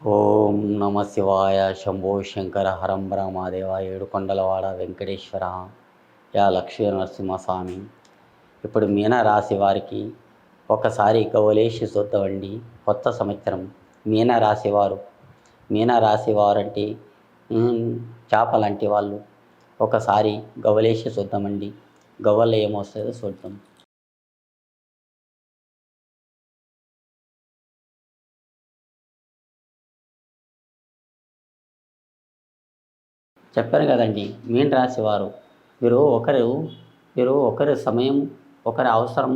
ఓం నమ శివాయ శంభో శంకర హరం బ్రహ్మదేవ ఏడుకొండలవాడ వెంకటేశ్వర యా లక్ష్మీ నరసింహస్వామి ఇప్పుడు మీనరాశి వారికి ఒకసారి కవలేసి చూద్దామండి కొత్త సంవత్సరం. మీనరాశి వారు మీన వారంటే వారు అంటే వాళ్ళు. ఒకసారి గవలేసి చూద్దామండి గవ్వలు ఏమొస్తుందో చూద్దాం చెప్పాను కదండి మీన రాశివారు. మీరు ఒకరు మీరు ఒకరి సమయం ఒకరి అవసరం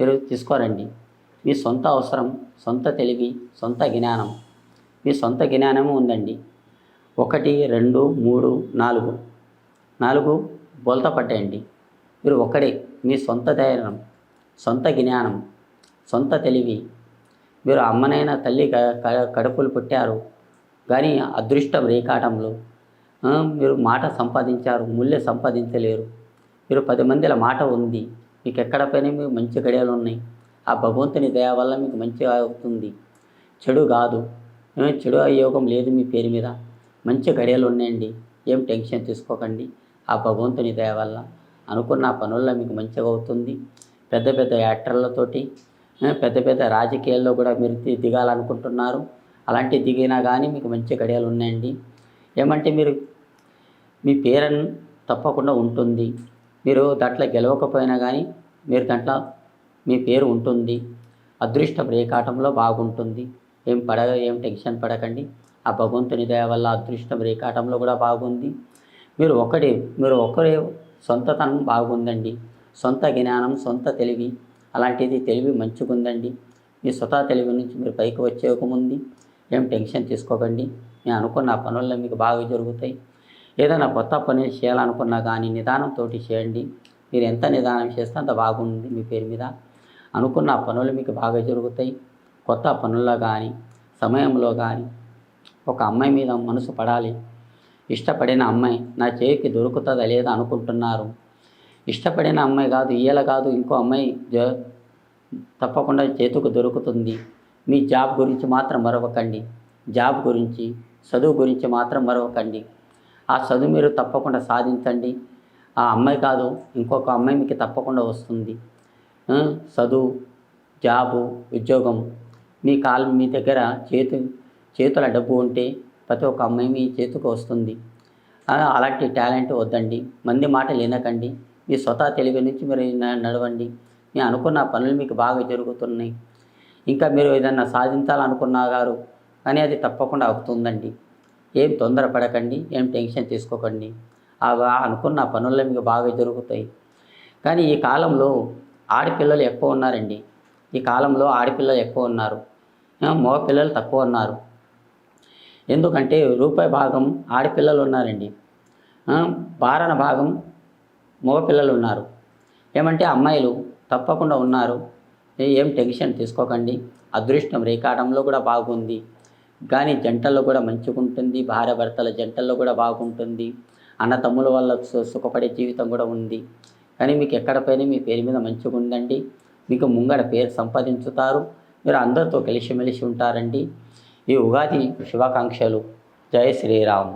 మీరు తీసుకోరండి. మీ సొంత అవసరం సొంత తెలివి సొంత జ్ఞానం. మీ సొంత జ్ఞానము ఉందండి. ఒకటి రెండు మూడు నాలుగు. నాలుగు బోల్త పట్టేయండి. మీరు ఒకడే మీ సొంత ధైర్యం సొంత జ్ఞానం సొంత తెలివి. మీరు అమ్మనైన తల్లి కడుపులు పుట్టారు. కానీ అదృష్టం రేకాటంలో మీరు మాట సంపాదించారు ముళ్ళే సంపాదించలేరు. మీరు పది మందిల మాట ఉంది. మీకు ఎక్కడ పైన మీకు మంచి గడియలు ఉన్నాయి ఆ భగవంతుని దయ వల్ల మీకు మంచిగా అవుతుంది. చెడు కాదు. చెడు అయోగం లేదు మీ పేరు మీద. మంచి గడియలు ఉన్నాయండి ఏం టెన్షన్ తీసుకోకండి. ఆ భగవంతుని దయ వల్ల అనుకున్న పనుల్లో మీకు మంచిగా అవుతుంది. పెద్ద పెద్ద యాక్టర్లతోటి పెద్ద పెద్ద రాజకీయాల్లో కూడా మీరు దిగాలనుకుంటున్నారు. అలాంటి దిగినా కానీ మీకు మంచి గడియలు ఉన్నాయండి ఏమంటే మీరు మీ పేరు తప్పకుండా ఉంటుంది. మీరు దాంట్లో గెలవకపోయినా కానీ మీరు దాంట్లో మీ పేరు ఉంటుంది. అదృష్ట రేఖాటంలో బాగుంటుంది. ఏం పడ ఏం టెన్షన్ పడకండి. ఆ భగవంతుని దయ వల్ల అదృష్టం రేఖాటంలో కూడా బాగుంది. మీరు ఒకటి మీరు ఒకరే సొంతతనం బాగుందండి. సొంత జ్ఞానం సొంత తెలివి అలాంటిది తెలివి మంచిగుందండి. మీ స్వతహా తెలివి నుంచి మీరు పైకి వచ్చేయకముంది ఏం టెన్షన్ తీసుకోకండి. నేను అనుకున్న పనుల్లో మీకు బాగా జరుగుతాయి. ఏదైనా కొత్త పని చేయాలనుకున్నా కానీ నిదానంతో చేయండి. మీరు ఎంత నిదానం చేస్తే అంత బాగుంది మీ పేరు మీద. అనుకున్న పనులు మీకు బాగా జరుగుతాయి. కొత్త పనుల్లో కానీ సమయంలో కానీ ఒక అమ్మాయి మీద మనసు పడాలి. ఇష్టపడిన అమ్మాయి నా చేయికి దొరుకుతుందా లేదా అనుకుంటున్నారు. ఇష్టపడిన అమ్మాయి కాదు ఈయల కాదు ఇంకో అమ్మాయి తప్పకుండా చేతుకు దొరుకుతుంది. మీ జాబ్ గురించి మాత్రం మరవకండి. జాబ్ గురించి చదువు గురించి మాత్రం మరవకండి ఆ చదువు మీరు తప్పకుండా సాధించండి. ఆ అమ్మాయి కాదు ఇంకొక అమ్మాయి మీకు తప్పకుండా వస్తుంది. చదువు జాబు ఉద్యోగం మీ కాలు మీ దగ్గర చేతు చేతుల డబ్బు ఉంటే ప్రతి ఒక్క అమ్మాయి మీ చేతికి వస్తుంది. అలాంటి టాలెంట్ వద్దండి. మంది మాట లేనకండి మీ స్వతహా తెలివి నుంచి మీరు నడవండి. మీ అనుకున్న పనులు మీకు బాగా జరుగుతున్నాయి. ఇంకా మీరు ఏదన్నా సాధించాలనుకున్నా గారు కానీ అది తప్పకుండా అవుతుందండి. ఏం తొందరపడకండి ఏం టెన్షన్ తీసుకోకండి. అవి అనుకున్న పనుల్లో మీకు బాగా జరుగుతాయి కానీ ఈ కాలంలో ఆడపిల్లలు ఎక్కువ ఉన్నారండి. ఈ కాలంలో ఆడపిల్లలు ఎక్కువ ఉన్నారు. మగ పిల్లలు తక్కువ ఉన్నారు. ఎందుకంటే రూపాయి భాగం ఆడపిల్లలు ఉన్నారండి. బారణ భాగం మగపిల్లలు ఉన్నారు. ఏమంటే అమ్మాయిలు తప్పకుండా ఉన్నారు. ఏం టెన్షన్ తీసుకోకండి. అదృష్టం రేకాటంలో కూడా బాగుంది. కానీ జంటల్లో కూడా మంచిగా ఉంటుంది భార్య భర్తల జంటల్లో కూడా బాగుంటుంది. అన్న తమ్ముల వల్ల సుఖపడే జీవితం కూడా ఉంది. కానీ మీకు ఎక్కడ పైన మీ పేరు మీద మంచిగా ఉందండి మీకు ముంగడ పేరు సంపాదించుతారు. మీరు అందరితో కలిసిమెలిసి ఉంటారండి. ఈ ఉగాది శుభాకాంక్షలు. జై శ్రీరామ్.